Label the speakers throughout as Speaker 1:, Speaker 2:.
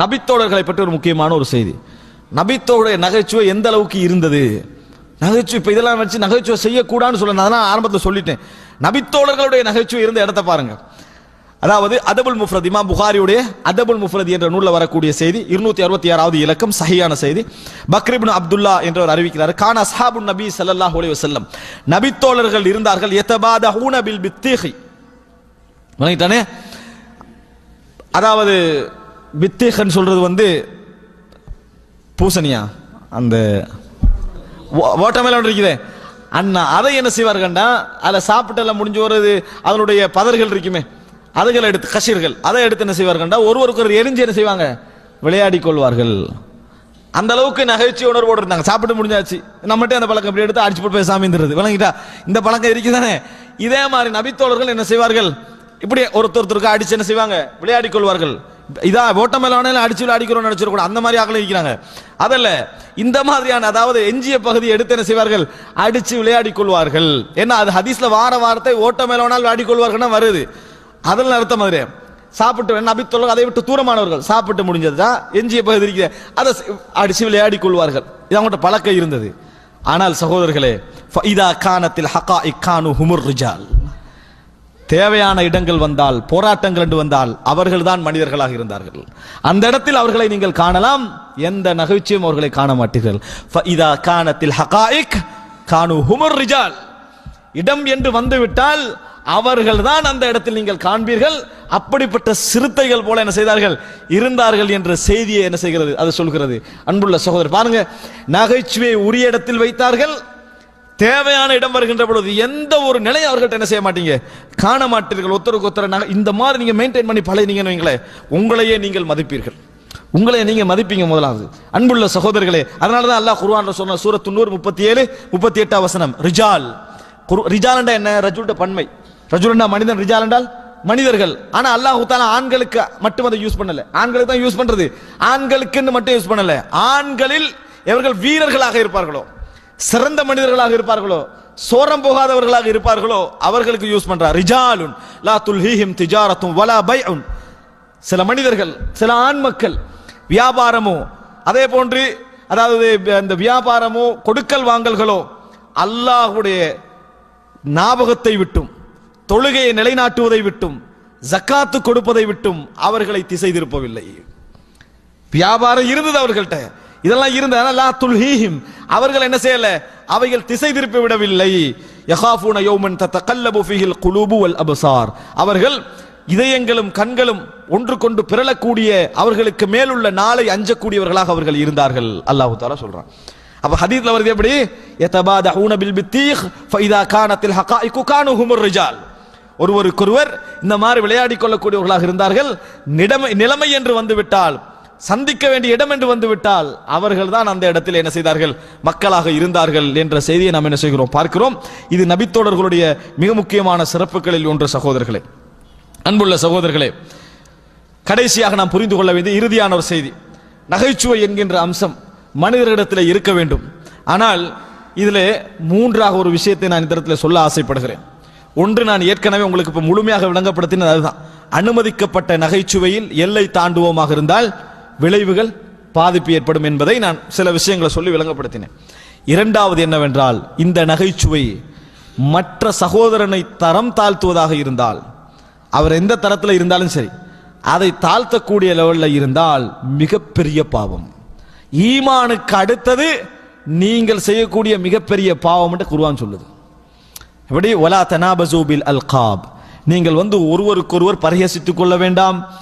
Speaker 1: நபித்தோழர்களை பற்றி ஒரு முக்கியமான ஒரு செய்தி. நபித்தோடைய நகைச்சுவை எந்த அளவுக்கு இருந்தது? நகைச்சுவை இப்போ இதெல்லாம் வச்சு நகைச்சுவை செய்யக்கூடாதுன்னு சொல்ல நான் அதெல்லாம் ஆரம்பத்தில் சொல்லிட்டேன். நபித்தோழர்களுடைய நகைச்சுவை இருந்த இடத்த பாருங்க. அதாவது அதபுல் முஃப்ரத் இமாம் புகாரியுடைய அதபுல் முஃப்ரத் என்ற நூலில் வரக்கூடிய செய்தி இருநூத்தி அறுபத்தி ஆறாவது இலக்கம் சஹியான செய்தி. பக்ரிபின் அப்துல்லா என்றவர் அறிவிக்கிறார். கான் அஸ்ஹாபுன் நபி சல்லாஹ் ஒலி வசல்லம் நபித்தோழர்கள் இருந்தார்கள் எத்தபாத ஹூனபில் பித்தீஹி வணங்கிட்டானே அதாவது வித்தேகன் சொல்றது வந்து பூசணியா? அந்த ஓட்டமேல இருக்குதே. அண்ணா அதை என்ன செய்வார்கள்டா அதில் சாப்பிட்டு எல்லாம் முடிஞ்சு வர்றது அதனுடைய பதர்கள் இருக்குமே அதுகளை எடுத்து கஷீர்கள் அதை எடுத்து என்ன செய்வார்கள்டா ஒருவருக்கு ஒரு எரிஞ்சு என்ன செய்வாங்க? விளையாடி கொள்வார்கள். அந்த அளவுக்கு நகைச்சி உணர்வோடு இருந்தாங்க. சாப்பிட்டு முடிஞ்சாச்சு. நம்மகிட்ட அந்த பழக்கம் இப்படி எடுத்து அடிச்சு போட்டு போய் சாமிந்துருது விளங்கிட்டா? இந்த பழக்கம் இருக்குதானே? இதே மாதிரி நபித்தோழர்கள் என்ன செய்வார்கள்? இப்படி ஒருத்தர் ஒருத்தருக்கு அடிச்சு என்ன செய்வாங்க? விளையாடி கொள்வார்கள். இதா ஓட்டம் மேலான அடிச்சு விளையாடிக்கிறோம் நினைச்சிருக்கூடாது அந்த மாதிரி ஆக்களும் இருக்கிறாங்க. அதல்ல இந்த மாதிரியான அதாவது எஞ்சிய பகுதியை எடுத்து என்ன செய்வார்கள் அடிச்சு விளையாடி கொள்வார்கள். ஏன்னா அது ஹதீஸ்ல வார வாரத்தை ஓட்ட மேலானால் விளையாடி கொள்வார்கள்னா வருது. அதில் அர்த்தம் மாதிரி சாப்பிட்டு வேணும் நபித்தோழர்கள் அதை விட்டு தூரமானவர்கள் சாப்பிட்டு முடிஞ்சதுதான் எஞ்சிய பகுதி இருக்கிற அதை அடிச்சு விளையாடி கொள்வார்கள். இது அவங்கள்ட்ட பழக்கம் இருந்தது. ஆனால் சகோதரர்களே இதா கானத்தில் ஹகா இக்கானு ஹுமுர் ரிஜால். தேவையான இடங்கள் வந்தால் போராட்டங்கள் என்று வந்தால் அவர்கள்தான் மனிதர்களாக இருந்தார்கள். அந்த இடத்தில் அவர்களை நீங்கள் காணலாம். எந்த நகைச்சுவையும் அவர்களை காண மாட்டீர்கள். இதா கானத்தில் ஹகாயிக் கானு ஹுமர் ரிஜால். இடம் என்று வந்துவிட்டால் அவர்கள் தான் அந்த இடத்தில் நீங்கள் காண்பீர்கள். அப்படிப்பட்ட சிறுத்தைகள் போல என்ன செய்தார்கள்? இருந்தார்கள் என்ற செய்தியை என்ன செய்கிறது? அது சொல்கிறது. அன்புள்ள சகோதரர் பாருங்க. நகைச்சுவை உரிய இடத்தில் வைத்தார்கள். தேவையான இடம் வருகின்ற பொழுது எந்த ஒரு நிலையை அவர்கள்ட்ட என்ன செய்ய மாட்டீங்க? காண மாட்டீர்கள் ஒத்தருக்கு ஒருத்தர் இந்த மாதிரி நீங்க மெயின்டைன் பண்ணி பழகினீங்கன்னு வைங்களேன் உங்களையே நீங்கள் மதிப்பீர்கள். உங்களை நீங்க மதிப்பீங்க முதலாவது. அன்புள்ள சகோதரர்களே அதனால தான் அல்லாஹ் குர்வான் சொன்ன சூரத் தொண்ணூறு முப்பத்தி ஏழு முப்பத்தி எட்டாம் வசனம் ரிஜால். குர் ரிஜால் என்ன? ரஜுல்ட பன்மை. ரஜுல்னா மனிதன் ரிஜால் என்றால் மனிதர்கள். ஆனா அல்லாஹ் தாலா ஆண்களுக்கு மட்டும் அதை யூஸ் பண்ணல. ஆண்களுக்கு தான் யூஸ் பண்றது. ஆண்களுக்குன்னு மட்டும் யூஸ் பண்ணல. ஆண்களில் இவர்கள் வீரர்களாக இருப்பார்களோ சிறந்த மனிதர்களாக இருப்பார்களோ சோரம் போகாதவர்களாக இருப்பார்களோ அவர்களுக்கு யூஸ் பண்றார் ரிஜாலுன் லா துல்ஹீஹிம் திஜாரத்தும் வலா பைஉன். சில மனிதர்கள் சில ஆண் மக்கள் வியாபாரமோ அதே போன்று அதாவது அந்த வியாபாரமோ கொடுக்கல் வாங்கல்களோ அல்லாஹுடைய ஞாபகத்தை விட்டும் தொழுகையை நிலைநாட்டுவதை விட்டும் ஜக்காத்து கொடுப்பதை விட்டும் அவர்களை திசை திருப்பவில்லை. வியாபாரம் இருந்தது அவர்கள்ட்ட. இதெல்லாம் இருந்தது லா துல்ஹீஹிம். அவர்கள் என்ன செய்யல? அவைகள் திசை திருப்பி விடவில்லை. யகாஃபூன யௌமன் தத்தகல்லபு ஃபீஹில் குலூபு வல் அபசார். அவர்கள் இதயங்களும் கண்களும் ஒன்று கொண்டு பிறழக்கூடிய அவர்களுக்கு மேலுள்ள நாளை அஞ்சக்கூடியவர்களாக அவர்கள் இருந்தார்கள். அல்லாஹ் தாலா சொல்றான். அப்ப ஹதீத்ல வருது எப்படி? யதபாதஹூன பில் பித்தீஹ் ஃபைதா கானத்தில் ஹகாயிகு கானு ஹுமுர் ரிஜால். ஒருவருக்கொருவர் இந்த மாதிரி விளையாடி கொள்ளக்கூடியவர்களாக இருந்தார்கள். நிலைமை நிலைமை என்று வந்துவிட்டால் சந்திக்க வேண்டிய இடம் என்று வந்துவிட்டால் அவர்கள் தான் அந்த இடத்தில் என்ன செய்தார்கள்? மக்களாக இருந்தார்கள் என்ற செய்தியை நாம் என்ன செய்கிறோம்? பார்க்கிறோம். இது நபித்தோடர்களுடைய மிக முக்கியமான சிறப்புகளில் ஒன்று சகோதரர்களே. அன்புள்ள சகோதரர்களே கடைசியாக நாம் புரிந்து கொள்ள வேண்டிய இறுதியான ஒரு செய்தி. நகைச்சுவை என்கின்ற அம்சம் மனிதர்களிடத்தில் இருக்க வேண்டும். ஆனால் இதில் மூன்றாக ஒரு விஷயத்தை நான் இந்த இடத்துல சொல்ல ஆசைப்படுகிறேன். ஒன்று நான் ஏற்கனவே உங்களுக்கு இப்போ முழுமையாக விளங்கப்படுத்தினது அதுதான். அனுமதிக்கப்பட்ட நகைச்சுவையில் எல்லை தாண்டுவோமாக இருந்தால் விளைவுகள் பாதிப்பு ஏற்படும் என்பதை நான் சில விஷயங்களை சொல்லி விளங்கப்படுத்தினேன். இரண்டாவது என்னவென்றால் இந்த நகைச்சுவை மற்ற சகோதரனை தரம் தாழ்த்துவதாக இருந்தால் அவர் எந்த தரத்தில் இருந்தாலும் சரி அதை தாழ்த்தக்கூடிய லெவலில் இருந்தால் மிகப்பெரிய பாவம். ஈமானுக்கு அடுத்தது நீங்கள் செய்யக்கூடிய மிகப்பெரிய பாவம் என்று குர்ஆன் சொல்லுது. எப்படி? ஒலா தனாபசூபில் அல்காப். நீங்கள் வந்து ஒருவருக்கொருவர் பரிகசித்துக் கொள்ள வேண்டாம்.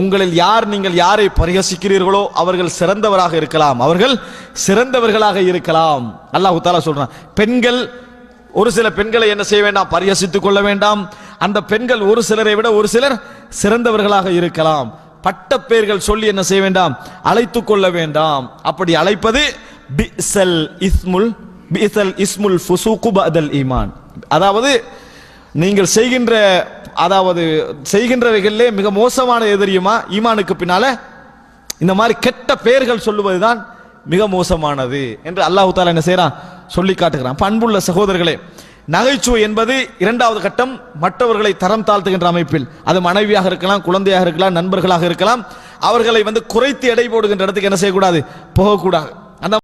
Speaker 1: உங்களில் யார் நீங்கள் யாரை பரிகசிக்கிறீர்களோ அவர்கள் சிறந்தவராக இருக்கலாம். அவர்கள் சிறந்தவர்களாக இருக்கலாம். அல்லாஹு தாலா சொல்றான் பெண்கள் ஒரு சில பெண்களை என்ன செய்ய வேண்டாம்? பரிகசித்துக் கொள்ள வேண்டாம். அந்த பெண்கள் ஒரு சிலரை விட ஒரு சிலர் சிறந்தவர்களாக இருக்கலாம். பட்ட பெயர்கள் சொல்லி என்ன செய்ய வேண்டாம்? அழைத்துக் கொள்ள வேண்டாம். அப்படி அழைப்பது பிசல் இஸ்முல் பிசல் இஸ்முல் ஃபுசூக்கு பதல் ஈமான். அதாவது நீங்கள் செய்கின்ற அதாவது செய்கின்றவைகளிலே மிக மோசமான எதிரியுமா ஈமானுக்கு பின்னால இந்த மாதிரி கெட்ட பெயர்கள் சொல்லுவதுதான் மிக மோசமானது என்று அல்லாஹு தாலா என்ன செய்யறான் சொல்லி காட்டுகிறான். பண்புள்ள சகோதரர்களே நகைச்சுவை என்பது இரண்டாவது கட்டம். மற்றவர்களை தரம் தாழ்த்துகின்ற அமைப்பில். அது மனைவியாக இருக்கலாம் குழந்தையாக இருக்கலாம் நண்பர்களாக இருக்கலாம். அவர்களை வந்து குறைத்து எடை போடுகின்ற இடத்துக்கு என்ன செய்யக்கூடாது? போகக்கூடாது. அந்த